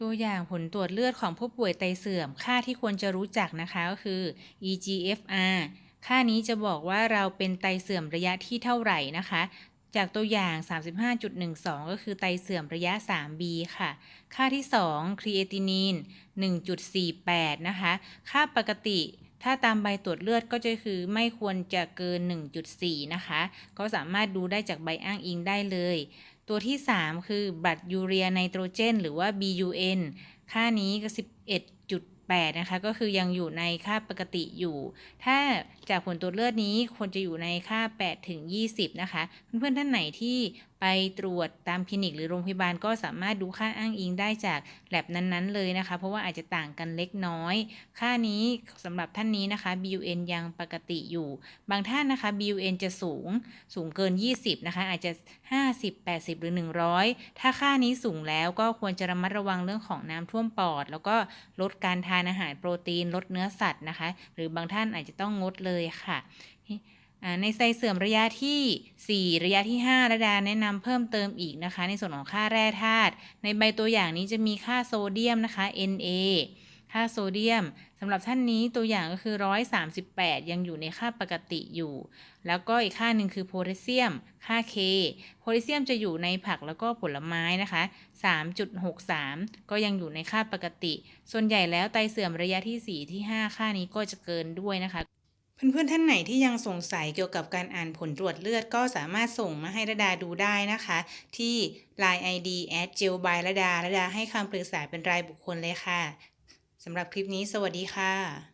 ตัวอย่างผลตรวจเลือดของผู้ป่วยไตเสื่อม ค่าที่ควรจะรู้จักนะคะก็คือ eGFR ค่านี้จะบอกว่าเราเป็นไตเสื่อมระยะที่เท่าไหร่นะคะ จากตัวอย่าง 35.12 ก็คือไตเสื่อมระยะ 3B ค่ะ ค่าที่ 2 ครีเอตินีน 1.48 นะคะ ค่าปกติถ้าตามใบตรวจเลือดก็จะคือไม่ควรจะเกิน 1.4 นะคะ ก็สามารถดูได้จากใบอ้างอิงได้เลย ตัวที่ 3 คือบัตรยูเรียไนโตรเจน หรือว่า BUN ค่านี้ก็ 11.8 นะคะ ก็คือยังอยู่ในค่าปกติอยู่ ถ้าจากผลตรวจเลือดนี้ควรจะอยู่ในค่า 8 ถึง 20 นะคะ เพื่อนๆท่านไหนที่ ไปตรวจตามคลินิกหรือโรงพยาบาลก็สามารถดูค่าอ้างอิงได้จากแลบนั้นๆเลยนะคะ เพราะว่าอาจจะต่างกันเล็กน้อย ค่านี้สำหรับท่านนี้นะคะ BUN ยังปกติอยู่ บางท่านนะคะ BUN จะสูงสูงเกิน 20 นะคะ อาจจะ 50 80 หรือ 100 ถ้าค่านี้สูงแล้วก็ควรจะระมัดระวังเรื่องของน้ำท่วมปอด แล้วก็ลดการทานอาหารโปรตีน ลดเนื้อสัตว์นะคะ หรือบางท่านอาจจะต้องงดเลยค่ะ ในไตเสื่อมระยะทีสี่ 4 ระยะที่ 5 ระดาแนะนำเพิ่มเติมอีกนะคะ ในส่วนของค่าแร่ธาตุในใบตัวอย่างนี้จะมีค่าโซเดียมนะคะ Na ค่าโซเดียมสำหรับท่านนี้ตัวอย่างก็คือ 138 ยังอยู่ในค่าปกติอยู่ แล้วก็อีกค่าหนึ่งคือโพแทสเซียม ค่า K โพแทสเซียมจะอยู่ในผักแล้วก็ผลไม้นะคะ 3.63 ก็ยังอยู่ในค่าปกติ ส่วนใหญ่แล้วไตเสื่อมระยะที่ 4 ที่ 5 ค่านี้ก็จะเกินด้วยนะคะ เพื่อนๆท่านไหนที่ยังสงสัยเกี่ยวกับการอ่านผลตรวจเลือดก็สามารถส่งมาให้ระดาดูได้นะคะ ที่ line ID at g e l by ระดาระดาให้คำปรึกษาเป็นรายบุคคลเลยค่ะสำหรับคลิปนี้สวัสดีค่ะ